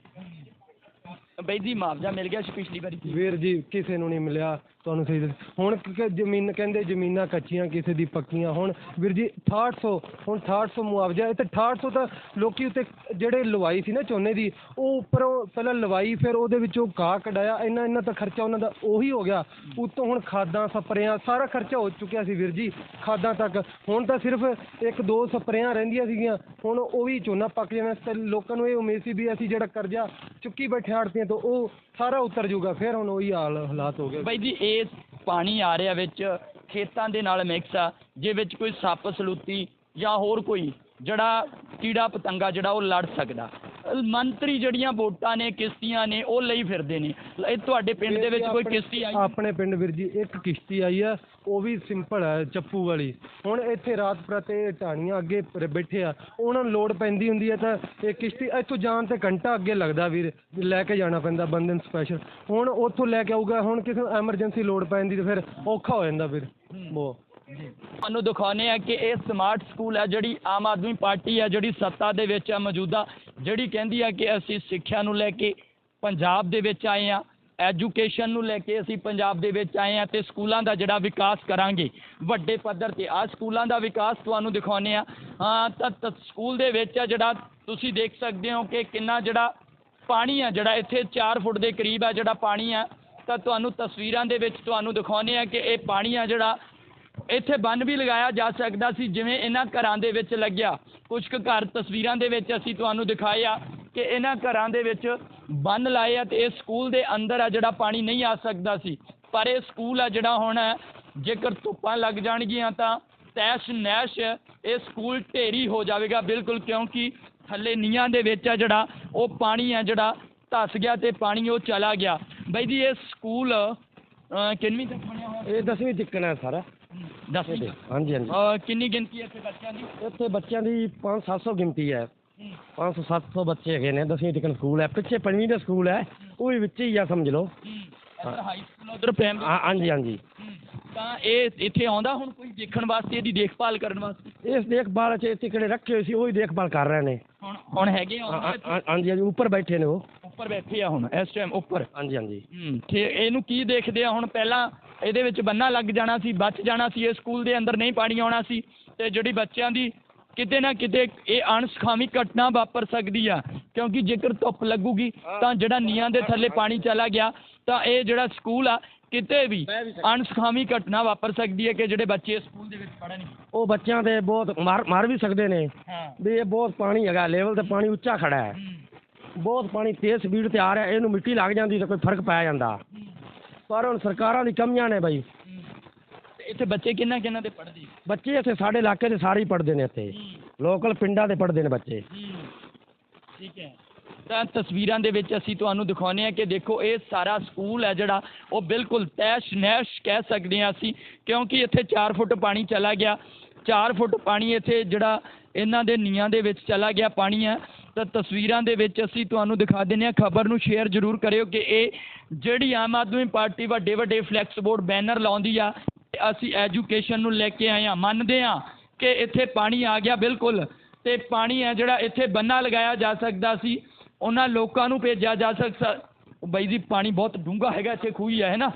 ਬਾਈ ਜੀ ਮੁਆਵਜ਼ਾ ਮਿਲ ਗਿਆ ਸੀ ਪਿਛਲੀ ਵਾਰੀ। ਵੀਰ ਜੀ, ਕਿਸੇ ਨੂੰ ਨਹੀਂ ਮਿਲਿਆ, ਤੁਹਾਨੂੰ ਸਹੀ ਦੱਸ ਹੁਣ ਕ- ਕ- ਜ਼ਮੀਨ ਕਹਿੰਦੇ ਜ਼ਮੀਨਾਂ ਕੱਚੀਆਂ, ਕਿਸੇ ਦੀ ਪੱਕੀਆਂ। ਹੁਣ ਵੀਰ ਜੀ 6800 ਹੁਣ 6800 ਮੁਆਵਜ਼ਾ ਇਹ ਤੇ 6800 ਤਾਂ ਲੋਕੀ ਉੱਤੇ ਜਿਹੜੇ ਲਵਾਈ ਸੀ ਨਾ ਝੋਨੇ ਦੀ, ਉਹ ਉੱਪਰੋਂ ਪਹਿਲਾਂ ਲਵਾਈ, ਫਿਰ ਉਹਦੇ ਵਿੱਚੋਂ ਘਾਹ ਕਢਾਇਆ। ਇੰਨਾ ਇੰਨਾ ਤਾਂ ਖਰਚਾ ਉਹਨਾਂ ਦਾ ਉਹੀ ਹੋ ਗਿਆ। ਉੱਤੋਂ ਹੁਣ ਖਾਦਾਂ ਸਪਰੇਆਂ, ਸਾਰਾ ਖਰਚਾ ਹੋ ਚੁੱਕਿਆ ਸੀ ਵੀਰ ਜੀ, ਖਾਦਾਂ ਤੱਕ। ਹੁਣ ਤਾਂ ਸਿਰਫ ਇੱਕ ਦੋ ਸਪਰੇਆਂ ਰਹਿੰਦੀਆਂ ਸੀਗੀਆਂ। ਹੁਣ ਉਹ ਵੀ ਝੋਨਾ ਪੱਕ ਜਾਣਾ। ਤੇ ਲੋਕਾਂ ਨੂੰ ਇਹ ਉਮੀਦ ਸੀ ਵੀ ਅਸੀਂ ਜਿਹੜਾ ਕਰਜ਼ਾ ਚੁੱਕੀ ਬੈਠੇ ਆੜਤੀਆਂ ਤੋਂ ਉਹ ਸਾਰਾ ਉਤਰ ਜਾਊਗਾ ਫਿਰ ਹੁਣ ਉਹੀ ਹਾਲ, ਹਾਲਾਤ ਹੋ ਗਏ। ਬਾਈ ਜੀ, ਇਹ ਪਾਣੀ ਆ ਰਿਹਾ ਵਿੱਚ, ਖੇਤਾਂ ਦੇ ਨਾਲ ਮਿਕਸ ਆ, ਜੇ ਵਿੱਚ ਕੋਈ ਸੱਪ, ਸਲੂਤੀ ਜਾਂ ਹੋਰ ਕੋਈ, ਜਿਹੜਾ ਕੀੜਾ ਪਤੰਗਾ, ਜਿਹੜਾ ਉਹ ਲੜ ਸਕਦਾ। ਮੰਤਰੀ ਜਿਹੜੀਆਂ ਵੋਟਾਂ ਨੇ ਕਿਸ਼ਤੀਆਂ ਨੇ ਉਹ ਲਈ ਫਿਰਦੇ ਨੇ। ਇਹ ਤੁਹਾਡੇ ਪਿੰਡ ਦੇ ਵਿੱਚ ਕੋਈ ਕਿਸ਼ਤੀ ਆਈ? ਆਪਣੇ ਪਿੰਡ ਵੀਰ ਜੀ ਇੱਕ ਕਿਸ਼ਤੀ ਆਈ ਆ ਉਹ ਵੀ ਸਿੰਪਲ ਹੈ ਚੱਪੂ ਵਾਲੀ। ਹੁਣ ਇੱਥੇ ਰਾਤ ਪ੍ਰਤੇ ਢਾਣੀਆਂ ਅੱਗੇ ਬੈਠੇ ਆ ਉਹਨਾਂ ਨੂੰ ਲੋਡ ਪੈਂਦੀ ਹੁੰਦੀ ਹੈ ਤਾਂ ਇਹ ਕਿਸ਼ਤੀ ਇੱਥੋਂ ਜਾਣ ਤੇ ਘੰਟਾ ਅੱਗੇ ਲੱਗਦਾ ਵੀਰ ਲੈ ਕੇ ਜਾਣਾ ਪੈਂਦਾ ਬੰਦੇ ਨੂੰ ਸਪੈਸ਼ਲ ਹੁਣ ਉੱਥੋਂ ਲੈ ਕੇ ਆਊਗਾ ਹੁਣ ਕਿਸੇ ਨੂੰ ਐਮਰਜੈਂਸੀ ਲੋਡ ਪੈਂਦੀ ਤੇ ਫਿਰ ਔਖਾ ਹੋ ਜਾਂਦਾ ਵੀਰ ਬਹੁਤ। ਤੁਹਾਨੂੰ ਦਿਖਾਉਂਦੇ ਆ ਕਿ ਇਹ ਸਮਾਰਟ ਸਕੂਲ ਹੈ, ਜਿਹੜੀ ਆਮ ਆਦਮੀ ਪਾਰਟੀ ਹੈ, ਜਿਹੜੀ ਸੱਤਾ ਦੇ ਵਿੱਚ ਆ ਮੌਜੂਦਾ, ਜਿਹੜੀ ਕਹਿੰਦੀ ਆ ਕਿ ਅਸੀਂ ਸਿੱਖਿਆ ਨੂੰ ਲੈ ਕੇ ਪੰਜਾਬ ਦੇ ਵਿੱਚ ਆਏ ਆ ਐਜੂਕੇਸ਼ਨ ਨੂੰ ਲੈ ਕੇ ਅਸੀਂ ਪੰਜਾਬ ਦੇ ਵਿੱਚ ਆਏ ਆ ਤੇ ਸਕੂਲਾਂ ਦਾ ਜਿਹੜਾ ਵਿਕਾਸ ਕਰਾਂਗੇ, ਵੱਡੇ ਪੱਧਰ ਤੇ ਆ ਸਕੂਲਾਂ ਦਾ ਵਿਕਾਸ ਤੁਹਾਨੂੰ ਦਿਖਾਉਂਦੇ ਆ ਹਾਂ, ਤਾਂ ਤਾਂ ਸਕੂਲ ਦੇ ਵਿੱਚ ਆ ਜਿਹੜਾ ਤੁਸੀਂ ਦੇਖ ਸਕਦੇ ਹੋ ਕਿ ਕਿੰਨਾ ਜਿਹੜਾ ਪਾਣੀ ਆ ਜਿਹੜਾ ਇੱਥੇ 4 ਫੁੱਟ ਦੇ ਕਰੀਬ ਆ ਜਿਹੜਾ ਪਾਣੀ ਆ ਤਾਂ ਤੁਹਾਨੂੰ ਤਸਵੀਰਾਂ ਦੇ ਵਿੱਚ ਤੁਹਾਨੂੰ ਦਿਖਾਉਂਦੇ ਆ ਕਿ ਇਹ ਪਾਣੀ ਆ ਜਿਹੜਾ ਇੱਥੇ ਬੰਨ ਵੀ ਲਗਾਇਆ ਜਾ ਸਕਦਾ ਸੀ ਜਿਵੇਂ ਇਹਨਾਂ ਘਰਾਂ ਦੇ ਵਿੱਚ ਲੱਗਿਆ। ਕੁਝ ਕੁ ਘਰ ਤਸਵੀਰਾਂ ਦੇ ਵਿੱਚ ਅਸੀਂ ਤੁਹਾਨੂੰ ਦਿਖਾਇਆ ਕਿ ਇਹਨਾਂ ਘਰਾਂ ਦੇ ਵਿੱਚ ਬੰਨ ਲਾਏ ਆ ਤੇ ਇਹ ਸਕੂਲ ਦੇ ਅੰਦਰ ਆ ਜਿਹੜਾ ਪਾਣੀ ਨਹੀਂ ਆ ਸਕਦਾ ਸੀ। ਪਰ ਇਹ ਸਕੂਲ ਆ ਜਿਹੜਾ ਹੁਣ ਜੇਕਰ ਧੁੱਪਾਂ ਲੱਗ ਜਾਣਗੀਆਂ ਤਾਂ ਤੈਸ਼ ਨੈਸ਼ ਇਹ ਸਕੂਲ ਢੇਰੀ ਹੋ ਜਾਵੇਗਾ। ਬਿਲਕੁਲ ਕਿਉਂਕਿ ਥੱਲੇ ਨੀਹਾਂ ਦੇ ਵਿੱਚ ਆ ਜਿਹੜਾ ਉਹ ਪਾਣੀ ਆ ਜਿਹੜਾ ਧੱਸ ਗਿਆ ਤੇ ਪਾਣੀ ਉਹ ਚਲਾ ਗਿਆ। ਬਾਈ ਜੀ ਇਹ ਸਕੂਲ ਅਹ, ਕਿੰਨਵੀਂ ਤੱਕ ਬਣਿਆ ਹੋਇਆ? ਇਹ 10ਵੀਂ ਤਿੱਕਣ ਹੈ ਸਾਰਾ। ਦਸਵੀਂ ਹਾਂਜੀ ਹਾਂਜੀ। ਅਹ ਕਿੰਨੀ ਗਿਣਤੀ ਹੈ ਇੱਥੇ ਬੱਚਿਆਂ ਦੀ? ਇੱਥੇ ਬੱਚਿਆਂ ਦੀ 5-700 ਗਿਣਤੀ ਹੈ। 500-700 ਬੱਚੇ ਹੈਗੇ ਨੇ 10ਵੀਂ ਤਿੱਕਣ ਸਕੂਲ ਹੈ। ਪਿੱਛੇ ਪੰਜਵੀਂ ਦਾ ਸਕੂਲ ਹੈ ਉਹ ਵੀ ਵਿੱਚ ਹੀ ਆ ਸਮਝ ਲਓ। ਇੱਧਰ ਹਾਈ ਸਕੂਲ ਉਧਰ ਪ੍ਰਾਇਮਰੀ ਹਾਂ, ਹਾਂਜੀ ਹਾਂਜੀ। ਤਾਂ ਇਹ ਇੱਥੇ ਆਉਂਦਾ ਹੁਣ ਕੋਈ ਦੇਖਣ ਵਾਸਤੇ ਇਹਦੀ ਦੇਖਭਾਲ ਕਰਨ ਵਾਸਤੇ? ਇਸ ਦੇਖਭਾਲ ਚ ਇੱਥੇ ਕਿਹੜੇ ਰੱਖੇ ਹੋਏ ਸੀ ਉਹ ਹੀ ਦੇਖਭਾਲ ਕਰ ਰਹੇ ਨੇ। ਹੁਣ ਹੁਣ ਹੈਗੇ ਹਾਂ, ਆਉਂਦੇ ਹਾਂ, ਇੱਥੇ? ਹਾਂ, ਹਾਂਜੀ ਹਾਂਜੀ ਉੱਪਰ ਬੈਠੇ ਨੇ ਉਹ। ਉੱਪਰ ਬੈਠੇ ਆ ਹੁਣ ਇਸ ਟਾਈਮ ਉੱਪਰ। ਹਾਂਜੀ ਹਾਂਜੀ। ਹੂੰ ਤੇ ਇਹਨੂੰ ਕੀ ਦੇਖਦੇ ਆ ਹੁਣ? ਪਹਿਲਾਂ ਇਹਦੇ ਵਿੱਚ ਬੰਨਾ ਲੱਗ ਜਾਣਾ ਸੀ ਬਚ ਜਾਣਾ ਸੀ ਇਹ ਸਕੂਲ ਦੇ ਅੰਦਰ ਨਹੀਂ ਪਾਣੀ ਆਉਣਾ ਸੀ ਤੇ ਜਿਹੜੀ ਬੱਚਿਆਂ ਦੀ ਕਿਤੇ ਨਾ ਕਿਤੇ ਇਹ ਅਣਸੁਖਾਵੀ ਘਟਨਾ ਵਾਪਰ ਸਕਦੀ ਆ ਕਿਉਂਕਿ ਜੇਕਰ ਧੁੱਪ ਲੱਗੂਗੀ ਤਾਂ ਜਿਹੜਾ ਨੀਹਾਂ ਦੇ ਥੱਲੇ ਪਾਣੀ ਚਲਾ ਗਿਆ ਤਾਂ ਇਹ ਜਿਹੜਾ ਸਕੂਲ ਆ ਕਿਤੇ ਵੀ ਅਣਸੁਖਾਵੀ ਘਟਨਾ ਵਾਪਰ ਸਕਦੀ ਹੈ ਕਿ ਜਿਹੜੇ ਬੱਚੇ ਸਕੂਲ ਦੇ ਵਿੱਚ ਪੜ੍ਹਨਗੇ ਉਹ ਬੱਚਿਆਂ ਦੇ ਬਹੁਤ ਮਾਰ ਮਾਰ ਵੀ ਸਕਦੇ ਨੇ ਵੀ ਇਹ ਬਹੁਤ ਪਾਣੀ ਹੈਗਾ ਲੈਵਲ ਤੇ ਪਾਣੀ ਉੱਚਾ ਖੜਾ ਹੈ। ਬਹੁਤ ਪਾਣੀ ਤੇਜ਼ ਸਪੀਡ ਤੇ ਆ ਰਿਹਾ ਇਹਨੂੰ ਮਿੱਟੀ ਲੱਗ ਜਾਂਦੀ ਤਾਂ ਕੋਈ ਫ਼ਰਕ ਪੈ ਜਾਂਦਾ। ਪਰ ਹੁਣ ਸਰਕਾਰਾਂ ਦੀ ਕਮੀਆਂ ਨੇ ਬਾਈ। ਤੇ ਇੱਥੇ ਬੱਚੇ ਕਿੰਨਾ ਕਿੰਨਾ ਦੇ ਪੜ੍ਹਦੇ? ਬੱਚੇ ਇੱਥੇ ਸਾਡੇ ਇਲਾਕੇ ਦੇ ਸਾਰੇ ਹੀ ਪੜ੍ਹਦੇ ਨੇ ਇੱਥੇ। ਲੋਕਲ ਪਿੰਡਾਂ ਦੇ ਪੜ੍ਹਦੇ ਨੇ ਬੱਚੇ। ਠੀਕ ਹੈ। ਤਾਂ ਤਸਵੀਰਾਂ ਦੇ ਵਿੱਚ ਅਸੀਂ ਤੁਹਾਨੂੰ ਦਿਖਾਉਂਦੇ ਹਾਂ ਕਿ ਦੇਖੋ ਇਹ ਸਾਰਾ ਸਕੂਲ ਹੈ ਜਿਹੜਾ ਉਹ ਬਿਲਕੁਲ ਤੈਸ਼ ਨੈਸ਼ ਕਹਿ ਸਕਦੇ ਹਾਂ ਅਸੀਂ ਕਿਉਂਕਿ ਇੱਥੇ 4 ਫੁੱਟ ਪਾਣੀ ਚਲਾ ਗਿਆ। 4 ਫੁੱਟ ਪਾਣੀ ਇੱਥੇ ਜਿਹੜਾ ਇਹਨਾਂ ਦੇ ਨੀਆਂ ਦੇ ਵਿੱਚ ਚਲਾ ਗਿਆ ਪਾਣੀ ਹੈ, ਤਾਂ ਤਸਵੀਰਾਂ ਦੇ ਵਿੱਚ ਅਸੀਂ ਤੁਹਾਨੂੰ ਦਿਖਾ ਦਿੰਦੇ ਹਾਂ। ਖਬਰ ਨੂੰ ਸ਼ੇਅਰ ਜ਼ਰੂਰ ਕਰਿਓ ਕਿ ਇਹ ਜਿਹੜੀ ਆਮ ਆਦਮੀ ਪਾਰਟੀ ਵੱਡੇ ਵੱਡੇ ਫਲੈਕਸ ਬੋਰਡ ਬੈਨਰ ਲਾਉਂਦੀ ਆ, ਤੇ ਅਸੀਂ ਐਜੂਕੇਸ਼ਨ ਨੂੰ ਲੈ ਕੇ ਆਏ ਹਾਂ। ਮੰਨਦੇ ਹਾਂ ਕਿ ਇੱਥੇ ਪਾਣੀ ਆ ਗਿਆ ਬਿਲਕੁਲ, ਤੇ ਪਾਣੀ ਹੈ ਜਿਹੜਾ ਇੱਥੇ ਬੰਨਾ ਲਗਾਇਆ ਜਾ ਸਕਦਾ ਸੀ, ਉਹਨਾਂ ਲੋਕਾਂ ਨੂੰ ਭੇਜਿਆ ਜਾ ਸਕਦਾ ਬਾਈ ਜੀ ਪਾਣੀ ਬਹੁਤ ਡੂੰਘਾ ਹੈਗਾ, ਇੱਥੇ ਖੂਹੀ ਹੈ ਨਾ?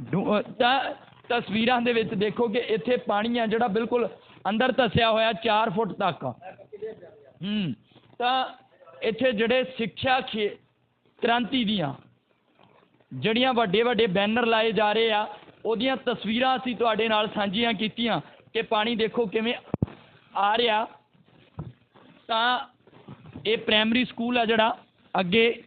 ਡੂੰ- ਤਾਂ ਤਸਵੀਰਾਂ ਦੇ ਵਿੱਚ ਦੇਖੋ ਕਿ ਇੱਥੇ ਪਾਣੀ ਹੈ ਜਿਹੜਾ ਬਿਲਕੁਲ ਅੰਦਰ ਧਸਿਆ ਹੋਇਆ 4 ਫੁੱਟ ਤੱਕ। ਹੂੰ, ਤਾਂ ਇੱਥੇ ਜਿਹੜੇ ਸਿੱਖਿਆ ਖੇ, ਕ੍ਰਾਂਤੀ ਦੀਆਂ ਜਿਹੜੀਆਂ ਵੱਡੇ ਵੱਡੇ ਬੈਨਰ ਲਾਏ ਜਾ ਰਹੇ ਆ, ਉਹਦੀਆਂ ਤਸਵੀਰਾਂ ਅਸੀਂ ਤੁਹਾਡੇ ਨਾਲ ਸਾਂਝੀਆਂ ਕੀਤੀਆਂ ਕਿ ਪਾਣੀ ਦੇਖੋ ਕਿਵੇਂ ਆ ਰਿਹਾ। ਤਾਂ ਇਹ ਪ੍ਰਾਇਮਰੀ ਸਕੂਲ ਆ ਜਿਹੜਾ, ਅੱਗੇ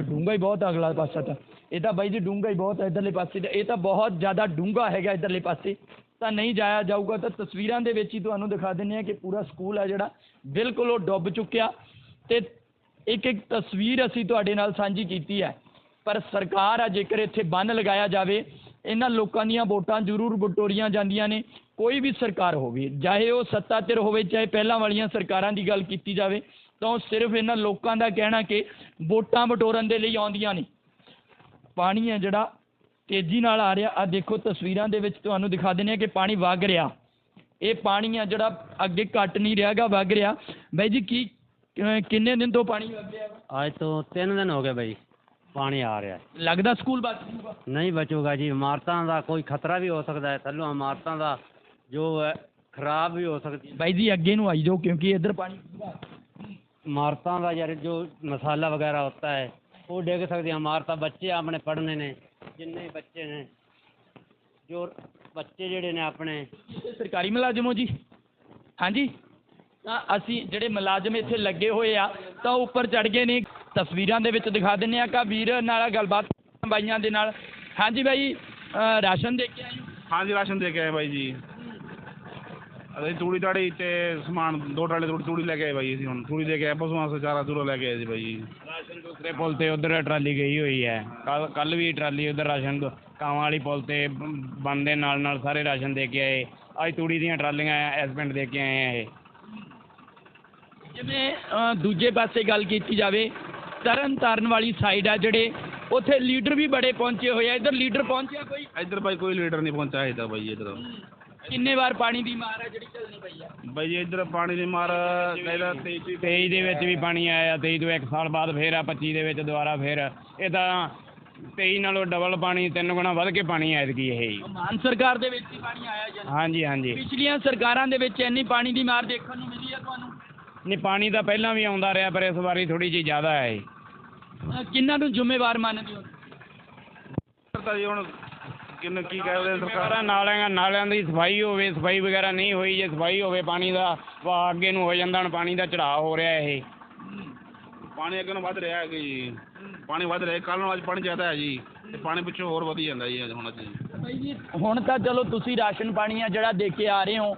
ਡੂੰਗਾ ਹੀ ਬਹੁਤ ਅਗਲਾ ਪਾਸਾ ਤਾਂ। ਇਹ ਤਾਂ ਬਾਈ ਜੀ ਡੂੰਗਾ ਹੀ ਬਹੁਤ ਹੈ ਇਧਰਲੇ ਪਾਸੇ ਤੇ ਇਹ ਤਾਂ ਬਹੁਤ ਜ਼ਿਆਦਾ ਡੂੰਗਾ ਹੈਗਾ ਇਧਰਲੇ ਪਾਸੇ। ਤਾਂ ਨਹੀਂ ਜਾਇਆ ਜਾਊਗਾ, ਤਾਂ ਤਸਵੀਰਾਂ ਦੇ ਵਿੱਚ ਹੀ ਤੁਹਾਨੂੰ ਦਿਖਾ ਦਿੰਦੇ ਆ ਕਿ ਪੂਰਾ ਸਕੂਲ ਆ ਜਿਹੜਾ, ਬਿਲਕੁਲ ਉਹ ਡੁੱਬ ਚੁੱਕਿਆ ਤੇ ਇੱਕ ਇੱਕ ਤਸਵੀਰ ਅਸੀਂ ਤੁਹਾਡੇ ਨਾਲ ਸਾਂਝੀ ਕੀਤੀ ਹੈ। ਪਰ ਸਰਕਾਰ ਆ, ਜੇਕਰ ਇੱਥੇ ਬੰਨ ਲਗਾਇਆ ਜਾਵੇ, ਇਹਨਾਂ ਲੋਕਾਂ ਦੀਆਂ ਵੋਟਾਂ ਜ਼ਰੂਰ ਬਟੋਰੀਆਂ ਜਾਂਦੀਆਂ ਨੇ, ਕੋਈ ਵੀ ਸਰਕਾਰ ਹੋਵੇ, ਚਾਹੇ ਉਹ ਸੱਤਾ ਧਿਰ ਹੋਵੇ, ਚਾਹੇ ਪਹਿਲਾਂ ਵਾਲੀਆਂ ਸਰਕਾਰਾਂ ਦੀ ਗੱਲ ਕੀਤੀ ਜਾਵੇ, ਤਾਂ ਉਹ ਸਿਰਫ ਇਹਨਾਂ ਲੋਕਾਂ ਦਾ ਕਹਿਣਾ ਕਿ ਵੋਟਾਂ ਬਟੋਰਨ ਦੇ ਲਈ ਆਉਂਦੀਆਂ ਨੇ। ਪਾਣੀ ਹੈ ਜਿਹੜਾ ਤੇਜ਼ੀ ਨਾਲ ਆ ਰਿਹਾ। ਆ ਦੇਖੋ ਤਸਵੀਰਾਂ ਦੇ ਵਿੱਚ ਤੁਹਾਨੂੰ ਦਿਖਾ ਦਿੰਦੇ ਹਾਂ ਕਿ ਪਾਣੀ ਵਗ ਰਿਹਾ। ਇਹ ਪਾਣੀ ਆ ਜਿਹੜਾ ਅੱਗੇ ਘਟ ਨਹੀਂ ਰਿਹਾਗਾ ਵਗ ਰਿਹਾ। ਬਾਈ ਜੀ ਕੀ ਕਿੰਨੇ ਦਿਨ ਤੋਂ ਪਾਣੀ ਵਗ ਰਿਹਾ? ਅੱਜ ਤੋਂ ਤਿੰਨ ਦਿਨ ਹੋ ਗਏ ਬਾਈ ਪਾਣੀ ਆ ਰਿਹਾ। ਲੱਗਦਾ ਸਕੂਲ ਬਚ ਜੂਗਾ ਨਹੀਂ ਬਚੂਗਾ ਜੀ ਇਮਾਰਤਾਂ ਦਾ ਕੋਈ ਖਤਰਾ ਵੀ ਹੋ ਸਕਦਾ ਹੈ। ਥੱਲੋਂ ਇਮਾਰਤਾਂ ਦਾ ਜੋ ਖਰਾਬ ਵੀ ਹੋ ਸਕਦੀ ਹੈ। ਬਾਈ ਜੀ ਅੱਗੇ ਨੂੰ ਆਈ ਜਾਓ ਕਿਉਂਕਿ ਇੱਧਰ ਪਾਣੀ ਇਮਾਰਤਾਂ ਦਾ ਯਾਰ ਜੋ ਮਸਾਲਾ ਵਗੈਰਾ ਹੁੰਦਾ ਹੈ ਉਹ ਡਿੱਗ ਸਕਦੀ ਇਮਾਰਤਾਂ ਬੱਚੇ ਆਪਣੇ ਪੜ੍ਹਨੇ ਨੇ। ਜਿੰਨੇ ਬੱਚੇ ਨੇ ਜੋ ਬੱਚੇ ਜਿਹੜੇ ਨੇ ਆਪਣੇ। ਸਰਕਾਰੀ ਮੁਲਾਜ਼ਮ ਹੋ ਜੀ। ਹਾਂਜੀ। ਤਾਂ ਅਸੀਂ ਜਿਹੜੇ ਮੁਲਾਜ਼ਮ ਇੱਥੇ ਲੱਗੇ ਹੋਏ ਆ ਤਾਂ ਉਹ ਉੱਪਰ ਚੜ ਗਏ ਨੇ ਤਸਵੀਰਾਂ ਦੇ ਵਿੱਚ ਦਿਖਾ ਦਿੰਨੇ ਆ। ਕਾ ਵੀਰ ਨਾਲ ਗੱਲਬਾਤ ਬਾਈਆਂ ਦੇ ਨਾਲ। ਹਾਂਜੀ ਬਾਈ ਰਾਸ਼ਨ ਦੇ ਕੇ ਆਏ ਹੋ? ਹਾਂਜੀ ਰਾਸ਼ਨ ਦੇ ਕੇ ਆਏ ਬਾਈ ਜੀ। ਅਸੀਂ ਤੂੜੀ ਤਾੜੀ ਤੇ ਸਮਾਨ ਦੋ ਟਰਾਲੇ ਤੂੜੀ ਤੂੜੀ ਲੈ ਕੇ ਆਏ ਬਾਈ ਅਸੀਂ ਹੁਣ। ਤੂੜੀ ਦੇ ਕੇ ਆਏ ਪਸ਼ੂਆਂ ਸੇ ਚਾਰਾ ਚੂਰਾ ਲੈ ਕੇ ਆਏ ਸੀ ਬਾਈ ਜੀ। ਰਾਸ਼ਨ ਦੂਸਰੇ ਪੁਲ ਤੇ ਉਧਰ ਟਰਾਲੀ ਗਈ ਹੋਈ ਹੈ। ਕੱਲ ਕੱਲ ਵੀ ਟਰਾਲੀ ਉਧਰ ਰਾਸ਼ਨ ਦੋ- ਕਾਵਾਂ ਵਾਲੀ ਪੁਲ ਤੇ ਬੰਦੇ ਨਾਲ ਨਾਲ ਸਾਰੇ ਰਾਸ਼ਨ ਦੇ ਕੇ ਆਏ। ਅੱਜ ਤੂੜੀ ਦੀਆਂ ਟਰਾਲੀਆਂ ਇਸ ਪਿੰਡ ਦੇ ਕੇ ਆਏ ਆ ਇਹ। ਜਿਵੇਂ ਦੂਜੇ ਪਾਸੇ ਗੱਲ ਕੀਤੀ ਜਾਵੇ ਤਰਨ ਤਾਰਨ ਵਾਲੀ ਸਾਈਡ ਆ ਜਿਹੜੇ ਉੱਥੇ ਲੀਡਰ ਵੀ ਬੜੇ ਪਹੁੰਚੇ ਹੋਏ ਆ। ਇੱਧਰ ਲੀਡਰ ਪਹੁੰਚਿਆ ਕੋਈ? ਇੱਧਰ ਬਾਈ ਕੋਈ ਲੀਡਰ ਨਹੀਂ ਪਹੁੰਚਾ ਹੈ ਤਾਂ ਬਾਈ ਇੱਧਰ। ਕਿੰਨੇ ਵਾਰ ਪਾਣੀ ਦੀ ਮਾਰ ਆ ਜਿਹੜੀ ਚੱਲਣੀ ਪਈ ਆ? ਬਾਈ ਜੀ ਇੱਧਰ ਪਾਣੀ ਦੀ ਮਾਰ ਕਹਿੰਦਾ 23 23 ਦੇ ਵਿੱਚ ਵੀ ਪਾਣੀ ਆਇਆ 23 ਤੋਂ ਇੱਕ ਸਾਲ ਬਾਅਦ ਫੇਰ ਆ 25 ਦੇ ਵਿੱਚ ਦੁਬਾਰਾ ਫੇਰ। ਇਹ ਤਾਂ 23 ਨਾਲੋਂ ਡਬਲ ਪਾਣੀ ਤਿੰਨ ਗੁਣਾ ਵੱਧ ਕੇ ਪਾਣੀ ਐਤਕੀ ਇਹ। ਜੀ। ਮਾਨ ਸਰਕਾਰ ਦੇ ਵਿੱਚ ਹੀ ਪਾਣੀ ਆਇਆ ਜਾਂ ਹਾਂਜੀ ਹਾਂਜੀ। ਪਿਛਲੀਆਂ ਸਰਕਾਰਾਂ ਦੇ ਵਿੱਚ ਇੰਨੀ ਪਾਣੀ ਦੀ ਮਾਰ ਦੇਖਣ ਨੂੰ ਮਿਲੀ ਆ ਤੁਹਾਨੂੰ? ਨਹੀਂ ਪਾਣੀ ਤਾਂ ਪਹਿਲਾਂ ਵੀ ਆਉਂਦਾ ਰਿਹਾ ਪਰ ਇਸ ਵਾਰੀ ਥੋੜੀ ਜਿਹੀ ਜ਼ਿਆਦਾ ਹੈ ਕਿਹਨਾਂ ਨੂੰ ਜ਼ਿੰਮੇਵਾਰ ਮੰਨਦੇ ਹੋ? ਤਾਂ ਜੀ ਹੁਣ ਕਿੰਨੇ ਕੀ ਕਹਿੰਦੇ ਸਰਕਾਰ? ਸਰਕਾਰਾਂ ਨਾਲਿਆਂ ਨਾਲਿਆਂ ਦੀ ਸਫ਼ਾਈ ਹੋਵੇ ਸਫ਼ਾਈ ਵਗੈਰਾ ਨਹੀਂ ਹੋਈ ਜੇ ਸਫ਼ਾਈ ਹੋਵੇ ਪਾਣੀ ਦਾ ਵਹਾਅ ਅੱਗੇ ਨੂੰ ਹੋ ਜਾਂਦਾ ਹੁਣ ਪਾਣੀ ਦਾ ਚੜਾਅ ਹੋ ਰਿਹਾ ਇਹ। ਪਾਣੀ ਅੱਗੇ ਨੂੰ ਵੱਧ ਰਿਹਾ ਹੈ ਜੀ। ਪਾਣੀ ਵੱਧ ਰਿਹਾ ਕੱਲ ਨੂੰ ਅੱਜ ਪਾਣੀ ਜ਼ਿਆਦਾ ਹੈ ਜੀ। ਤੇ ਪਾਣੀ ਪਿੱਛੋਂ ਹੋਰ ਵਧੀ ਜਾਂਦਾ ਜੀ ਅੱਜ ਹੁਣ ਅੱਜ। ਬਾਈ ਜੀ ਹੁਣ ਤਾਂ ਚਲੋ ਤੁਸੀਂ ਰਾਸ਼ਨ ਪਾਣੀ ਆ ਜਿਹੜਾ ਦੇ ਕੇ ਆ ਰਹੇ ਹੋ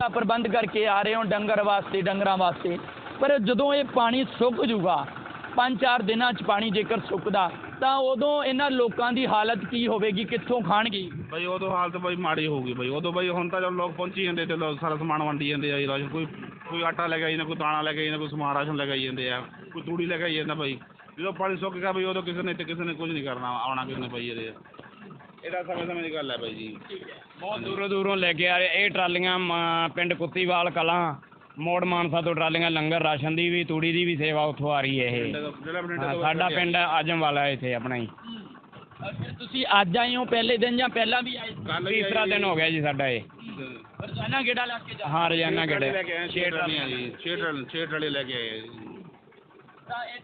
ਦਾ ਪ੍ਰਬੰਧ ਕਰਕੇ ਆ ਰਹੇ ਹੋ ਡੰਗਰ ਵਾਸਤੇ ਡੰਗਰਾਂ ਵਾਸਤੇ। ਪਰ ਜਦੋਂ ਇਹ ਪਾਣੀ ਸੁੱਕ ਜੂਗਾ ਪੰਜ ਚਾਰ ਦਿਨਾਂ 'ਚ ਪਾਣੀ ਜੇਕਰ ਸੁੱਕਦਾ ਤਾਂ ਉਦੋਂ ਇਹਨਾਂ ਲੋਕਾਂ ਦੀ ਹਾਲਤ ਕੀ ਹੋਵੇਗੀ? ਕਿੱਥੋਂ ਖਾਣਗੇ? ਬਈ ਉਦੋਂ ਹਾਲਤ ਬਈ ਮਾੜੀ ਹੋਊਗੀ ਬਈ। ਉਦੋਂ ਬਈ ਹੁਣ ਤਾਂ ਜਦੋਂ ਲੋਕ ਪਹੁੰਚੀ ਜਾਂਦੇ ਤੇ ਲੋਕ ਸਾਰਾ ਸਮਾਨ ਵੰਡੀ ਜਾਂਦੇ ਆ ਜੀ ਰਾਸ਼ਨ ਕੋਈ ਕੋਈ ਆਟਾ ਲੈ ਕੇ ਆਈ ਨਾ ਕੋਈ ਦਾਣਾ ਲੈ ਕੇ ਆਈ ਨਾ ਕੋਈ ਸਮਾਨ ਰਾਸ਼ਨ ਲੈ ਕੇ ਆਈ ਜਾਂਦੇ ਆ ਕੋਈ ਤੂੜੀ ਲੈ ਕੇ ਆਈ ਜਾਂਦਾ ਬਈ। ਜਦੋਂ ਪਾਣੀ ਸੁੱਕ ਗਿਆ ਬਈ ਉਦੋਂ ਕਿਸੇ ਨੇ ਤੇ ਕਿਸੇ ਨੇ ਕੁਝ ਨਹੀਂ ਕਰਨਾ ਆਉਣਾ ਕਿਸੇ ਨੇ ਬਈ ਇਹਦੇ। ਇਹਦਾ ਸਮੇਂ ਸਮੇਂ ਦੀ ਗੱਲ ਹੈ ਬਾਈ ਜੀ। ਬਹੁਤ ਦੂਰੋਂ ਦੂਰੋਂ ਲੈ ਕੇ ਆ ਰਹੇ ਇਹ ਟਰਾਲੀਆਂ ਮ- ਪਿੰਡ ਕੁੱਤੀਵਾਲ ਕਲਾਂ ਮੋੜ ਮਾਨਸਾ ਤੋਂ ਟਰਾਲੀਆਂ ਲੰਗਰ ਰਾਸ਼ਨ ਦੀ ਵੀ ਤੂੜੀ ਦੀ ਵੀ ਸੇਵਾ ਉੱਥੋਂ ਆ ਰਹੀ ਹੈ ਇਹ। ਜਿਹੜਾ ਹਾਂ, ਸਾਡਾ ਪਿੰਡ ਆਜਮ ਵਾਲਾ ਇੱਥੇ ਆਪਣਾ ਹੀ। ਫਿਰ ਤੁਸੀਂ ਅੱਜ ਆਏ ਹੋ ਪਹਿਲੇ ਦਿਨ ਜਾਂ ਪਹਿਲਾਂ ਵੀ ਆਏ? ਸੀ? ਕੱਲ ਤੀਸਰਾ ਦਿਨ ਹੋ ਗਿਆ ਜੀ ਸਾਡਾ ਇਹ। ਰੋਜ਼ਾਨਾ ਗੇੜਾ ਲਾ ਕੇ ਜਾ ਹਾਂ ਰੋਜ਼ਾਨਾ ਲੈ ਗੇੜੇ। ਕੇ ਆਏ ਛੇ ਟਰਾਲੀਆਂ ਜੀ ਛੇ ਟਰਾਲੀ ਛੇ ਟਰਾਲੀ ਲੈ ਕੇ ਆਏ ਜੀ। ਤਾਂ ਇਹ